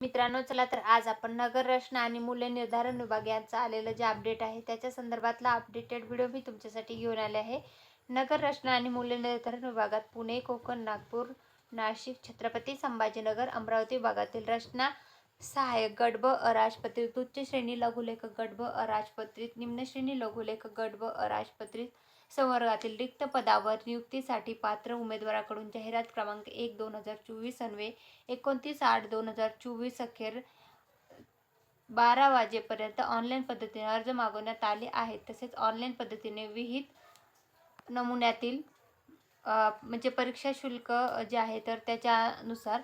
मित्रांनो चला तर आज आपण नगर रचना आणि मूल्य निर्धारण विभाग यांचं आलेलं जे अपडेट आहे त्याच्या संदर्भातला अपडेटेड व्हिडिओ मी तुमच्यासाठी घेऊन आले आहे. नगर रचना आणि मूल्य निर्धारण विभागात पुणे कोकण नागपूर नाशिक छत्रपती संभाजीनगर अमरावती विभागातील रचना सहाय्यक गट ब अराजपत्रित उच्च श्रेणी लघुलेखक गट ब अराजपत्रित निम्न श्रेणी लघुलेखक गट ब अराजपत्रित संवर्गातील रिक्त पदावर नियुक्तीसाठी पात्र उमेदवाराकडून जाहिरात क्रमांक एक दोन हजार चोवीस अन्वे एकोणतीस आठ दोन हजार चोवीस अखेर बारा वाजेपर्यंत ऑनलाईन पद्धतीने अर्ज मागवण्यात आले आहेत. तसेच ऑनलाईन पद्धतीने विहित नमुन्यातील म्हणजे परीक्षा शुल्क जे आहे तर त्याच्यानुसार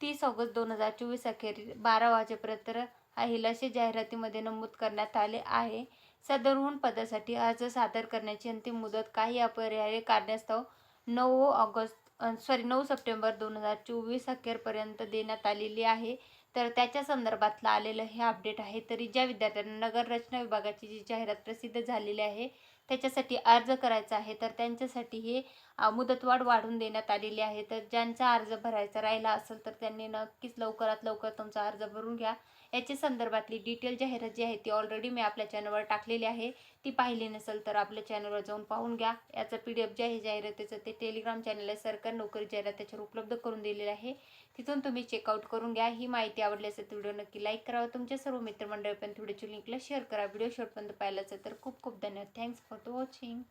तीस ऑगस्ट दोन हजार चोवीस अखेर बारा वाजेपर्यंत राहील असे जाहिरातीमध्ये नमूद करण्यात आले आहे. सदरहून पदासाठी अर्ज सादर करण्याची अंतिम मुदत काही अपरिहार्य कारणास्तव नऊ ऑगस्ट सॉरी नऊ सप्टेंबर दोन हजार चोवीस अखेरपर्यंत देण्यात आलेली आहे. तर त्याच्या संदर्भातलं आलेलं हे अपडेट आहे. तरी ज्या विद्यार्थ्यांना नगररचना विभागाची जी जाहिरात प्रसिद्ध झालेली आहे त्याच्यासाठी अर्ज करायचा आहे तर त्यांच्यासाठी हे मुदतवाढ वाढून देण्यात आलेली आहे. तर ज्यांचा अर्ज भरायचा राहिला असेल तर त्यांनी नक्कीच लवकरात लवकर तुमचा अर्ज भरून घ्या. याची संदर्भातली डिटेल जाहिरात जी आहे ती ऑलरेडी मी आपल्या चॅनलवर टाकलेली आहे. ती पाहिली नसेल तर आपल्या चॅनलवर जाऊन पाहून घ्या. याचं पी डी एफ जे आहे जाहिरातीचं ते टेलिग्राम चॅनल आहे सरकार नोकरी जाहिरात त्याच्यावर उपलब्ध करून दिलेलं आहे. तिथून तुम्ही चेकआउट करून घ्या. ही माहिती आवडली असेल तर व्हिडिओ नक्की लाईक करावा तुमच्या सर्व मित्रमंडळीपर्यंत व्हिडिओची लिंकला शेअर करा. व्हिडिओ शॉर्टपर्यंत पाहिलं असेल तर खूप खूप धन्यवाद. Thanks for the watching